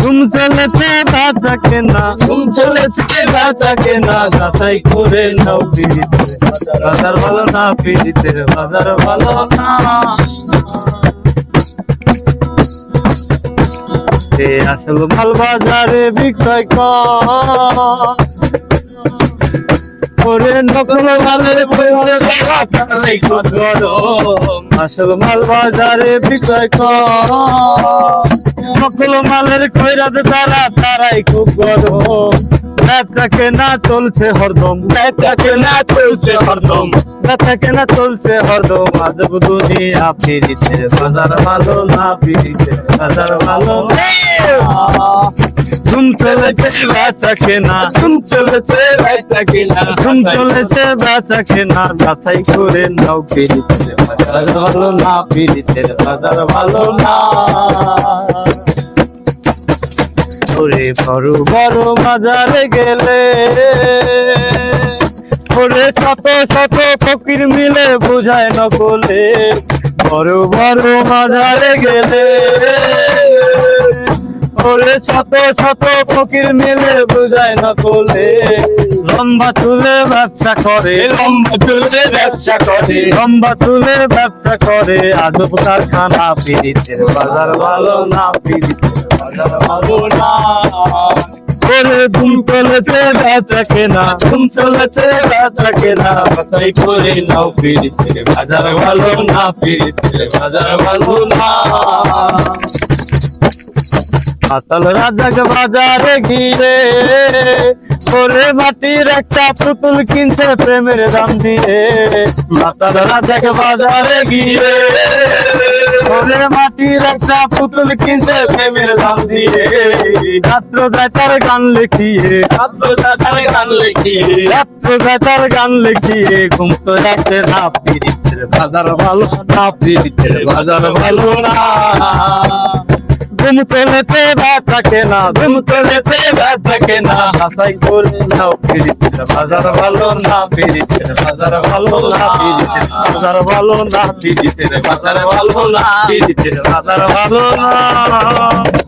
ঘুম চলেছে বাচ্চা কেনা ঘুম চলেছে বাচ্চা কেনা যাচাই করে নাও পিড়িতে। বাজার ভালো না পিড়িতে, বাজার ভালো না। আসল মাল বাজারে বিক্রয় কর। নকল মালের আসল মাল বাজারে বিক্রয় কর। নকল মালের খৈরাত তারা তারাই খুব গরম ব্যবসাকে না চলছে হরদম। ব্যবসাকে না চলছে হরদম। ব্যবসাকে না চলছে হরদম। আজব দুনিয়া ফিরিতে বাজার ভালো না ফিরিতে বাজার ভালো। ধুম চলেছে বেচা কেনা। ধুম চলেছে বেচা কেনা। ধুম চলেছে বেচা কেনা। যাচাই করে নাও পিড়িতে বাজার ভালো না পিড়িতে বাজার ভালো না। ওরে বড় বড় বাজারে গেলে। ওরে শত শত ফকির মিলে বোঝায় নকলে। বড় বড় বাজারে গেলে। ওরে শত শত ফকির মিলে না নকলে লম্বা চুলে ব্যবসা করে, লম্বা চুলে ব্যবসা করে। লম্বা চুলে ব্যবসা করে আদব কারখানা পিড়িতে বাজার ভালো না পিড়িতে বাজার ভালো না। করে ঘুম চলেছে বেচা কেনা ঘুম চলেছে, বেচা কেনা। বাতাই করে নাও পিড়িতে বাজার ভালো না পিড়িতে বাজার ভালো না। পাতাল রাজাক বাজারে গিয়ে করে মাটির একটা পুতুল কিনছে প্রেমের দাম দিয়ে। মাতাল রাজাক বাজারে গিয়ে করে মাটির একটা পুতুল কিনছে প্রেমের দাম দিয়ে। রাত্র যায় তার গান লিখিয়ে রাত্র যায় তার গান লিখিয়ে। রাত্র যায় তার গান লিখিয়ে ঘুম তো রাতে না পিড়িতের বাজার ভালো না পিড়িতের বাজার ভালো না। ঘুম চলেছে না। কেনা ঘুম চলেছে থাকে না। হাসাই করে নাও পিড়িতে বাজার ভালো না পিড়িতে বাজার ভালো না পিড়িতে বাজার ভালো না পিড়িতে বাজার ভালো না পিড়িতে বাজার ভালো না।